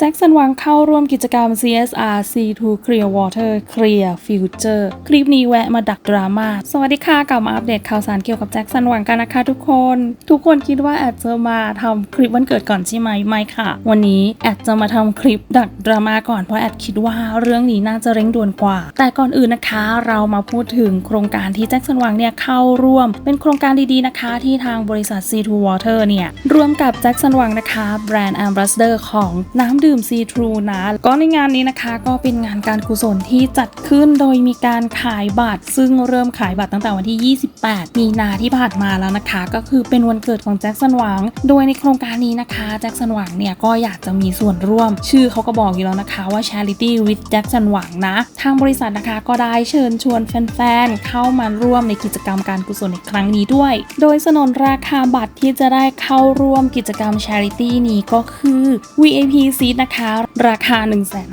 แจ็คสันวังเข้าร่วมกิจกรรม CSR C2 Clear Water Clear Future คลิปนี้แวะมาดักดราม่า สวัสดีค่ะ กลับมาอัปเดตข่าวสารเกี่ยวกับแจ็คสันวังกันนะคะทุกคน ทุกคนคิดว่าแอดจะมาทำคลิปวันเกิดก่อนใช่ไหม ไม่ค่ะ วันนี้แอดจะมาทำคลิปดักดราม่าก่อน เพราะแอดคิดว่าเรื่องนี้น่าจะเร่งด่วนกว่า แต่ก่อนอื่นนะคะ เรามาพูดถึงโครงการที่แจ็คสันวังเนี่ยเข้าร่วม เป็นโครงการดีๆนะคะ ที่ทางบริษัท C2 Water เนี่ยร่วมกับแจ็คสันวังนะคะแบรนด์ Ambassador ของน้ำดื่ม C2 นะก็ในงานนี้นะคะก็เป็นงานการกุศลที่จัดขึ้นโดยมีการขายบัตร ซึ่งเริ่มขายบัตรตั้งแต่วันที่ 28 มีนาที่ผ่านมาแล้วนะคะ ก็คือเป็นวันเกิดของแจ็คสันหวัง โดยในโครงการนี้นะคะแจ็คสันหวังเนี่ยก็อยากจะมีส่วนร่วม ชื่อเขาก็บอกอยู่แล้วนะคะว่า Charity with แจ็คสันหวังนะ ทางบริษัทนะคะก็ได้เชิญชวนแฟนๆเข้ามาร่วมในกิจกรรมการกุศลในครั้งนี้ด้วย โดยสนนราคาบัตรที่จะได้เข้าร่วมกิจกรรม Charity นี้ก็คือ VIP Seat นะคะ ราคา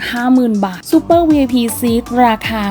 150,000 บาท Super VIP Seat ราคา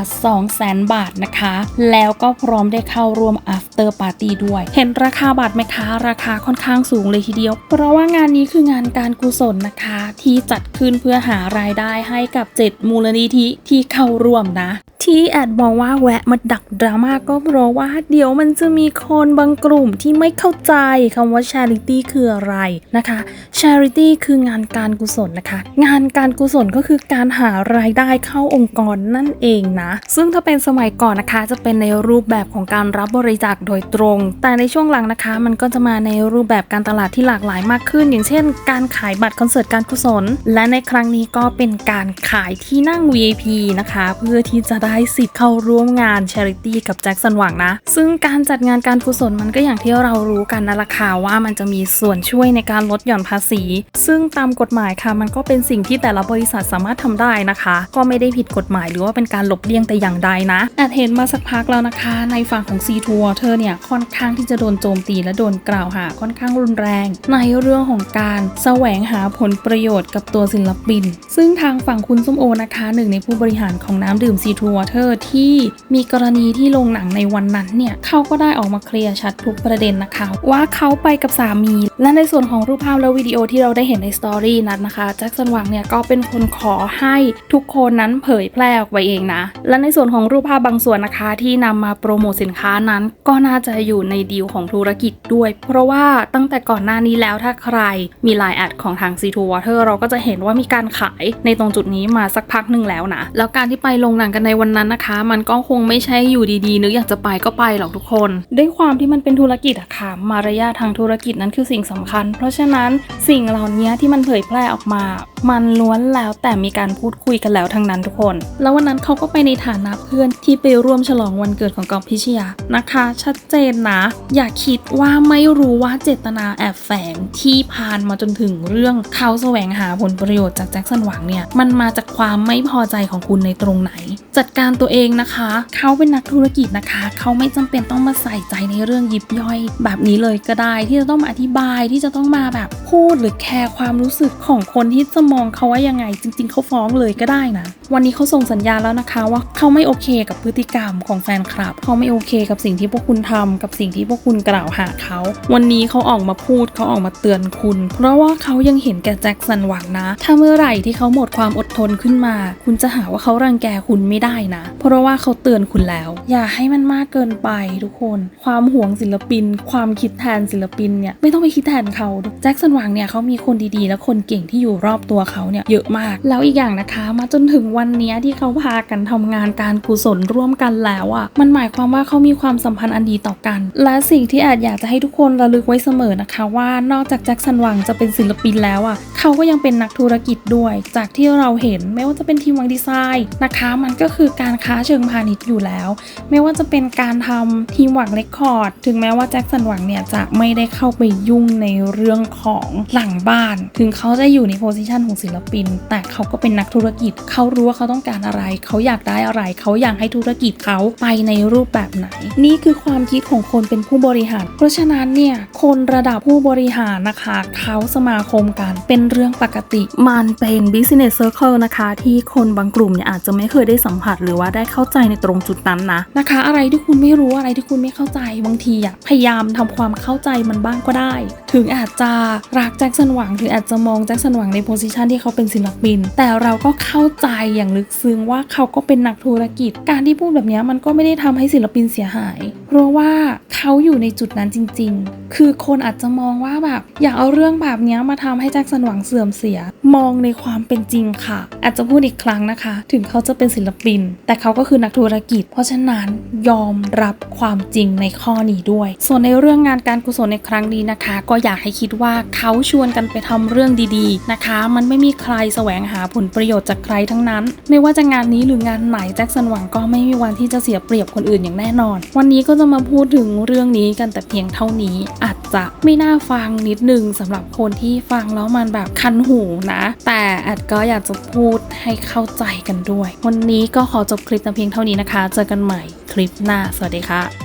200,000 บาทนะคะ แล้วก็พร้อมได้เข้าร่วม After Party ด้วย เห็นราคาบัตรไหมคะ ราคาค่อนข้างสูงเลยทีเดียว เพราะว่างานนี้คืองานการกุศลนะคะ ที่จัดขึ้นเพื่อหารายได้ให้กับ 7 มูลนิธิที่เข้าร่วมนะ ที่แอดมองว่าแวะมาดักดราม่าก็เพราะว่าเดี๋ยวมันจะมีคนบางกลุ่มที่ไม่เข้าใจคำว่า charity คืออะไรนะคะ charity คืองานการกุศลนะคะ งานการกุศลก็คือการหารายได้เข้าองค์กรนั่นเองนะ ซึ่งถ้าเป็นสมัยก่อนนะคะ จะเป็นในรูปแบบของการรับบริจาคโดยตรง แต่ในช่วงหลังนะคะ มันก็จะมาในรูปแบบการตลาดที่หลากหลายมากขึ้น อย่างเช่น การขายบัตรคอนเสิร์ตการกุศล และในครั้งนี้ก็เป็นการขายที่นั่ง VIP นะคะ เพื่อที่จะได้สิทธิ์เข้าร่วมงาน Charity กับแจ็คสันหวังนะ ซึ่งการจัดงานการกุศลมันก็อย่างที่เรารู้กันนั่นแหละค่ะว่ามันจะมีส่วนช่วยในการลดหย่อนภาษี ซึ่งตามกฎหมายค่ะ มันก็เป็นสิ่งที่แต่ละบริษัทสามารถทำได้นะคะ ก็ไม่ได้ผิดกฎหมายหรือว่าเป็นการหลบเลี่ยงแต่อย่างใดนะแอดเห็นมาสักพักแล้วนะคะ ในฝั่งของ C2 Water เนี่ยค่อนข้างที่จะโดนโจมตีและโดนกล่าวหาค่อนข้างรุนแรง ในเรื่องของการแสวงหาผลประโยชน์กับตัวศิลปิน ซึ่งทางฝั่งคุณส้มโอนะคะหนึ่งในผู้บริหารของน้ำดื่ม C2 Water ที่มีกรณีที่ลงหนังในวันนั้นเนี่ยเขาก็ได้ออกมาเคลียร์ชัดทุกประเด็นนะคะ ว่าเขาไปกับสามี และในส่วนของรูปภาพและวิดีโอที่เราได้เห็นในสตอรี่นั้นนะคะแจ็คสันหวังเนี่ยก็เป็นคนขอให้ทุกคนนั้นเผยแพร่ออกไปเองนะ และในส่วนของรูปภาพบางส่วนนะคะที่นำมาโปรโมทสินค้านั้น ก็น่าจะอยู่ในดีลของธุรกิจด้วย เพราะว่าตั้งแต่ก่อนหน้านี้แล้วถ้าใครมีไลน์แอดของทาง C2 Water เราก็จะเห็นว่ามีการขายในตรงจุดนี้มาสักพักหนึ่งแล้วนะแล้วการที่ไปลงหนังกันในวันนั้นนะคะ มันก็คงไม่ใช่อยู่ดีๆ นึกอยากจะไปก็ไปหรอกทุกคน ด้วยความที่มันเป็นธุรกิจอะค่ะ มารยาททางธุรกิจนั้นคือสิ่งสำคัญ เพราะฉะนั้นสิ่งเหล่านี้ที่มันเผยแพร่ออกมา มันล้วนแล้วแต่มีการพูดคุยกันแล้วทั้งนั้นทุกคน แล้ววันนั้นเขาก็ไปในฐานะเพื่อนที่ไปร่วมฉลองวันเกิดของกองพิชยานะคะ ชัดเจนนะ อย่าคิดว่าไม่รู้ว่าเจตนาแอบแฝงที่พานมาจนถึงเรื่องเขาแสวงหาผลประโยชน์จากแจ็คสันหวังเนี่ยมันมาจากความไม่พอใจของคุณในตรงไหน จัดการตัวเองนะคะ เขาเป็นนักธุรกิจนะคะ เขาไม่จำเป็นต้องมาใส่ใจในเรื่องยิบย่อย แบบนี้เลยก็ได้ที่จะต้องมาอธิบายที่จะต้องมาแบบพูดหรือแคร์ความรู้สึกของคนที่จะมองเขาว่ายังไง จริง ๆเขาฟ้องเลยก็ได้นะ วันนี้เขาส่งสัญญาณแล้วนะคะ ว่าเขาไม่โอเคกับพฤติกรรมของแฟนคลับ เขาไม่โอเคกับสิ่งที่พวกคุณทำกับสิ่งที่พวกคุณกล่าวหาเขา วันนี้เขาออกมาพูดเขาออกมาเตือนคุณ เพราะว่าเขายังเห็นแก่แจ็คสันหวังนะ ถ้าเมื่อไหร่ที่เขาหมดความอดทนขึ้นมา คุณจะหาว่าเขารังแกคุณไม่ได้นะ เพราะว่าเขาเตือนคุณแล้ว อย่าให้มันมากเกินไปทุกคน ความห่วงศิลปิน ความคิดแทนศิลปินเนี่ยไม่ต้องไปคิดแทนเขาแจ็คสันหวังเนี่ยเขามีคนดีๆ และคนเก่งที่อยู่รอบตัวเขาเนี่ยเยอะมาก แล้วอีกอย่างนะคะ มาจนถึงวันเนี้ที่เขาพากันทำงานการกุศลร่วมกันแล้วอะ่ะ มันหมายความว่าเขามีความสัมพันธ์อันดีต่อกัน และสิ่งที่อาจอยากจะให้ทุกคนระลึกไว้เสมอนะคะ ว่านอกจากแจ็คสันหวังจะเป็นศิลปินแล้วอะ่ะ เขาก็ยังเป็นนักธุรกิจด้วย จากที่เราเห็นไม่ว่าจะเป็นทีมวังดีไซน์นะคะ มันก็คือการค้าเชิงพาณิชย์อยู่แล้ว ไม่ว่าจะเป็นการทำทีมหวังเรคคอร์ดถึงแม้ว่าแจ็คสันหวังเนี่ยจะไม่ได้เข้าไปยุ่งในเรื่องของหลังบ้าน ถึงเขาจะอยู่ในโพสิชันของศิลปิน แต่เขาก็เป็นนักธุรกิจเขาร่วมรู้ว่าเขาต้องการอะไร เขาอยากได้อะไร เขาอยากให้ธุรกิจเขาไปในรูปแบบไหน นี่คือความคิดของคนเป็นผู้บริหาร เพราะฉะนั้นเนี่ยคนระดับผู้บริหารนะคะเขาสมาคมกันเป็นเรื่องปกติ มันเป็น business circle นะคะ ที่คนบางกลุ่มเนี่ยอาจจะไม่เคยได้สัมผัสหรือว่าได้เข้าใจในตรงจุดนั้นนะนะคะ อะไรที่คุณไม่รู้อะไรที่คุณไม่เข้าใจบางทีอะพยายามทำความเข้าใจมันบ้างก็ได้ ถึงอาจจะรักแจ็คสันหวังถึงอาจจะมองแจ็คสันหวังในโพสิชันที่เขาเป็นศิลปิน แต่เราก็เข้าใจอย่างลึกซึ้งว่าเขาก็เป็นนักธุรกิจ การที่พูดแบบนี้มันก็ไม่ได้ทำให้ศิลปินเสียหาย เพราะว่าเขาอยู่ในจุดนั้นจริง ๆ คือคนอาจจะมองว่าแบบอยากเอาเรื่องแบบนี้มาทำให้แจ็คสันหวังเสื่อมเสีย มองในความเป็นจริงค่ะ อาจจะพูดอีกครั้งนะคะ ถึงเขาจะเป็นศิลปิน แต่เขาก็คือนักธุรกิจ เพราะฉะนั้นยอมรับความจริงในข้อนี้ด้วย ส่วนในเรื่องงานการกุศลในครั้งนี้นะคะ ก็อยากให้คิดว่าเขาชวนกันไปทำเรื่องดีๆนะคะ มันไม่มีใครแสวงหาผลประโยชน์จากใครทั้งนั้นไม่ว่าจะงานนี้หรืองานไหนแจ็คสันหวังก็ไม่มีวันที่จะเสียเปรียบคนอื่นอย่างแน่นอน วันนี้ก็จะมาพูดถึงเรื่องนี้กันแต่เพียงเท่านี้อาจจะไม่น่าฟังนิดนึงสำหรับคนที่ฟังแล้วมันแบบคันหูนะ แต่แอดก็อยากจะพูดให้เข้าใจกันด้วย วันนี้ก็ขอจบคลิปแต่เพียงเท่านี้นะคะ เจอกันใหม่คลิปหน้า สวัสดีค่ะ